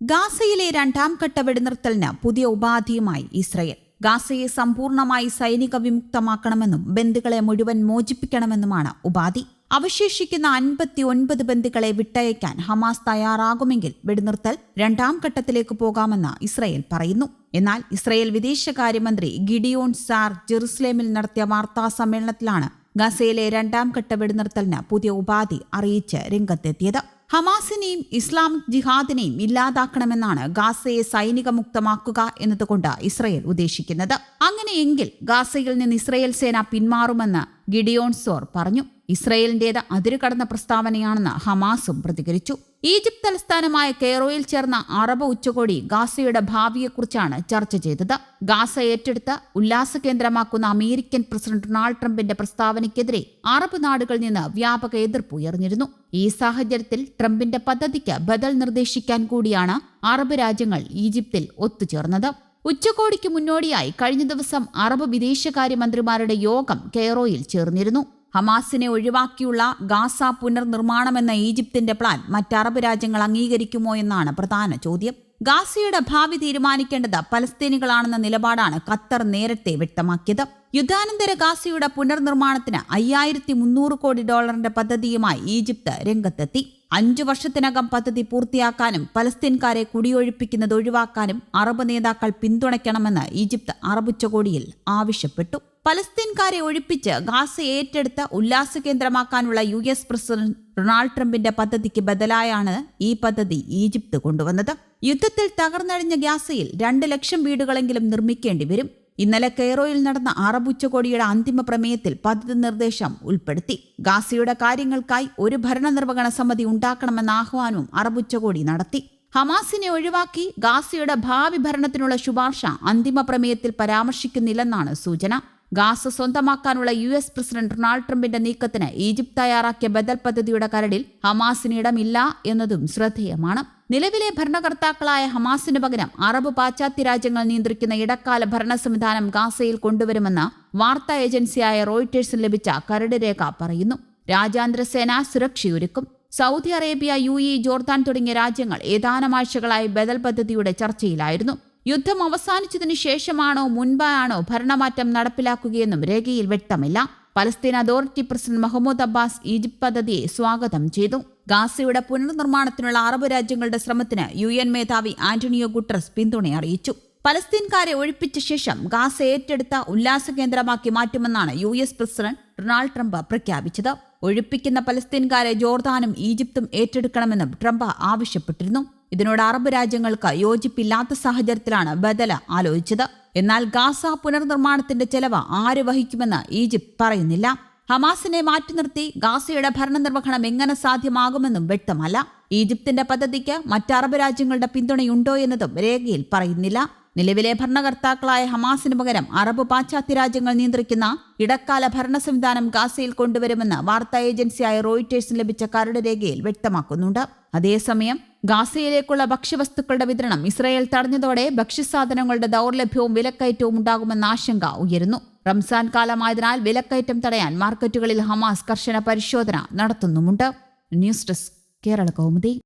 ഗാസയിലെ രണ്ടാം ഘട്ട വെടിനിർത്തലിന് പുതിയ ഉപാധിയുമായി ഇസ്രയേൽ. ഗാസയെ സമ്പൂർണമായി സൈനിക വിമുക്തമാക്കണമെന്നും ബന്ധുക്കളെ മുഴുവൻ മോചിപ്പിക്കണമെന്നുമാണ് ഉപാധി. അവശേഷിക്കുന്ന അൻപത്തി ഒൻപത് ബന്ധുക്കളെ വിട്ടയക്കാൻ ഹമാസ് തയ്യാറാകുമെങ്കിൽ വെടിനിർത്തൽ രണ്ടാം ഘട്ടത്തിലേക്ക് പോകാമെന്ന് ഇസ്രയേൽ പറയുന്നു. എന്നാൽ ഇസ്രയേൽ വിദേശകാര്യമന്ത്രി ഗിഡിയോൺ സാർ ജെറുസലേമിൽ നടത്തിയ വാർത്താ സമ്മേളനത്തിലാണ് ഗസയിലെ രണ്ടാം ഘട്ട വെടിനിർത്തലിന് പുതിയ ഉപാധി അറിയിച്ച് രംഗത്തെത്തിയത്. ഹമാസിനെയും ഇസ്ലാമിക് ജിഹാദിനെയും ഇല്ലാതാക്കണമെന്നാണ് ഗാസയെ സൈനിക മുക്തമാക്കുക എന്നതുകൊണ്ട് ഇസ്രയേൽ ഉദ്ദേശിക്കുന്നത്. അങ്ങനെയെങ്കിൽ ഗാസയിൽ നിന്ന് ഇസ്രയേൽ സേന പിന്മാറുമെന്ന് ഗിഡിയോൺ സോർ പറഞ്ഞു. ഇസ്രയേലിന്റേത് അതിരുകടന്ന പ്രസ്താവനയാണെന്ന് ഹമാസും പ്രതികരിച്ചു. ഈജിപ്ത് തലസ്ഥാനമായ കെയ്റോയിൽ ചേർന്ന അറബ് ഉച്ചകോടി ഗാസയുടെ ഭാവിയെക്കുറിച്ചാണ് ചർച്ച ചെയ്തത്. ഗാസ ഏറ്റെടുത്ത് ഉല്ലാസ കേന്ദ്രമാക്കുന്ന അമേരിക്കൻ പ്രസിഡന്റ് ഡൊണാൾഡ് ട്രംപിന്റെ പ്രസ്താവനയ്ക്കെതിരെ അറബ് നാടുകളിൽ നിന്ന് വ്യാപക എതിർപ്പ് ഉയർന്നിരുന്നു. ഈ സാഹചര്യത്തിൽ ട്രംപിന്റെ പദ്ധതിക്ക് ബദൽ നിർദ്ദേശിക്കാൻ കൂടിയാണ് അറബ് രാജ്യങ്ങൾ ഈജിപ്തിൽ ഒത്തുചേർന്നത്. ഉച്ചകോടിക്ക് മുന്നോടിയായി കഴിഞ്ഞ ദിവസം അറബ് വിദേശകാര്യമന്ത്രിമാരുടെ യോഗം കെയ്റോയിൽ ചേർന്നിരുന്നു. ഹമാസിനെ ഒഴിവാക്കിയുള്ള ഗാസ പുനർനിർമ്മാണമെന്ന ഈജിപ്തിന്റെ പ്ലാൻ മറ്റ് അറബ് രാജ്യങ്ങൾ അംഗീകരിക്കുമോ എന്നാണ് പ്രധാന ചോദ്യം. ഗാസയുടെ ഭാവി തീരുമാനിക്കേണ്ടത് പലസ്തീനികളാണെന്ന നിലപാടാണ് ഖത്തർ നേരത്തെ വ്യക്തമാക്കിയത്. യുദ്ധാനന്തര ഗാസയുടെ പുനർനിർമ്മാണത്തിന് അയ്യായിരത്തി മുന്നൂറ് കോടി ഡോളറിന്റെ പദ്ധതിയുമായി ഈജിപ്ത് രംഗത്തെത്തി. അഞ്ചു വർഷത്തിനകം പദ്ധതി പൂർത്തിയാക്കാനും പലസ്തീൻകാരെ കുടിയൊഴിപ്പിക്കുന്നത് ഒഴിവാക്കാനും അറബ് നേതാക്കൾ പിന്തുണയ്ക്കണമെന്ന് ഈജിപ്ത് അറബ് ഉച്ചകോടിയിൽ ആവശ്യപ്പെട്ടു. പലസ്തീൻകാരെ ഒഴിപ്പിച്ച് ഗാസ ഏറ്റെടുത്ത് ഉല്ലാസ കേന്ദ്രമാക്കാനുള്ള യു എസ് പ്രസിഡന്റ് ഡൊണാൾഡ് ട്രംപിന്റെ പദ്ധതിക്ക് ബദലായാണ് ഈ പദ്ധതി ഈജിപ്ത് കൊണ്ടുവന്നത്. യുദ്ധത്തിൽ തകർന്നടിഞ്ഞ ഗാസയിൽ രണ്ട് ലക്ഷം വീടുകളെങ്കിലും നിർമ്മിക്കേണ്ടി വരും. ഇന്നലെ കെയ്റോയിൽ നടന്ന അറബ് ഉച്ചകോടിയുടെ അന്തിമ പ്രമേയത്തിൽ പദ്ധതി നിർദ്ദേശം ഉൾപ്പെടുത്തി. ഗാസയുടെ കാര്യങ്ങൾക്കായി ഒരു ഭരണ നിർവഹണ സമിതി ഉണ്ടാക്കണമെന്ന ആഹ്വാനവും അറബ് ഉച്ചകോടി നടത്തി. ഹമാസിനെ ഒഴിവാക്കി ഗാസയുടെ ഭാവി ഭരണത്തിനുള്ള ശുപാർശ അന്തിമ പ്രമേയത്തിൽ പരാമർശിക്കുന്നില്ലെന്നാണ് സൂചന. ഗാസ സ്വന്തമാക്കാനുള്ള യു എസ് പ്രസിഡന്റ് ഡൊണാൾഡ് ട്രംപിന്റെ നീക്കത്തിന് ഈജിപ്ത് തയ്യാറാക്കിയ ബദൽ പദ്ധതിയുടെ കരടിൽ ഹമാസിന് ഇടമില്ല എന്നതും ശ്രദ്ധേയമാണ്. നിലവിലെ ഭരണകർത്താക്കളായ ഹമാസിന് പകരം അറബ് പാശ്ചാത്യ രാജ്യങ്ങൾ നിയന്ത്രിക്കുന്ന ഇടക്കാല ഭരണ സംവിധാനം ഗാസയിൽ കൊണ്ടുവരുമെന്ന് വാർത്താ ഏജൻസിയായ റോയിറ്റേഴ്സിന് ലഭിച്ച കരട് രേഖ പറയുന്നു. രാജ്യാന്തര സേന സുരക്ഷയൊരുക്കും. Saudi Arabia U E Jordan തുടങ്ങിയ രാജ്യങ്ങൾ ഏതാനും ആഴ്ചകളായി ബദൽ പദ്ധതിയുടെ ചർച്ചയിലായിരുന്നു. യുദ്ധം അവസാനിച്ചതിനു ശേഷമാണോ മുൻപാണോ ഭരണമാറ്റം നടപ്പിലാക്കുകയെന്നും രേഖയിൽ വ്യക്തമില്ല. Palestine authority president Mahmoud Abbas Egypt പദ്ധതിയെ സ്വാഗതം ചെയ്തു. ഗാസയുടെ പുനർനിർമ്മാണത്തിനുള്ള അറബ് രാജ്യങ്ങളുടെ ശ്രമത്തിന് യു എൻ മേധാവി ആന്റണിയോ ഗുട്ടറസ് പിന്തുണ അറിയിച്ചു. പലസ്തീൻകാരെ ഒഴിപ്പിച്ച ശേഷം ഗാസ ഏറ്റെടുത്ത ഉല്ലാസ കേന്ദ്രമാക്കി മാറ്റുമെന്നാണ് U S president Donald Trump പ്രഖ്യാപിച്ചത്. ഒഴിപ്പിക്കുന്ന പലസ്തീൻകാരെ ജോർദാനും ഈജിപ്തും ഏറ്റെടുക്കണമെന്നും ട്രംപ് ആവശ്യപ്പെട്ടിരുന്നു. ഇതിനോട് അറബ് രാജ്യങ്ങൾക്ക് യോജിപ്പില്ലാത്ത സാഹചര്യത്തിലാണ് ബദല ആലോചിച്ചത്. എന്നാൽ ഗാസ പുനർനിർമ്മാണത്തിന്റെ ചെലവ് ആര് വഹിക്കുമെന്ന് ഈജിപ്ത് പറയുന്നില്ല. ഹമാസിനെ മാറ്റി നിർത്തി ഗാസയുടെ ഭരണനിർവഹണം എങ്ങനെ സാധ്യമാകുമെന്നും വ്യക്തമല്ല. ഈജിപ്തിന്റെ പദ്ധതിക്ക് മറ്റ് അറബ് രാജ്യങ്ങളുടെ പിന്തുണയുണ്ടോ എന്നതും രേഖയിൽ പറയുന്നില്ല. നിലവിലെ ഭരണകർത്താക്കളായ ഹമാസിന് പകരം അറബ് പാശ്ചാത്യ രാജ്യങ്ങൾ നിയന്ത്രിക്കുന്ന ഇടക്കാല ഭരണ സംവിധാനം ഗാസയിൽ കൊണ്ടുവരുമെന്ന് വാർത്താ ഏജൻസിയായ റോയിറ്റേഴ്സിന് ലഭിച്ച കരട് രേഖയിൽ വ്യക്തമാക്കുന്നുണ്ട്. അതേസമയം ഗാസയിലേക്കുള്ള ഭക്ഷ്യവസ്തുക്കളുടെ വിതരണം ഇസ്രായേൽ തടഞ്ഞതോടെ ഭക്ഷ്യസാധനങ്ങളുടെ ദൗർലഭ്യവും വിലക്കയറ്റവും ഉണ്ടാകുമെന്ന ആശങ്ക ഉയരുന്നു. റംസാൻ കാലമായതിനാൽ വിലക്കയറ്റം തടയാൻ മാർക്കറ്റുകളിൽ ഹമാസ് കർശന പരിശോധന നടത്തുന്നുമുണ്ട്. News desk Kerala Kaumudi.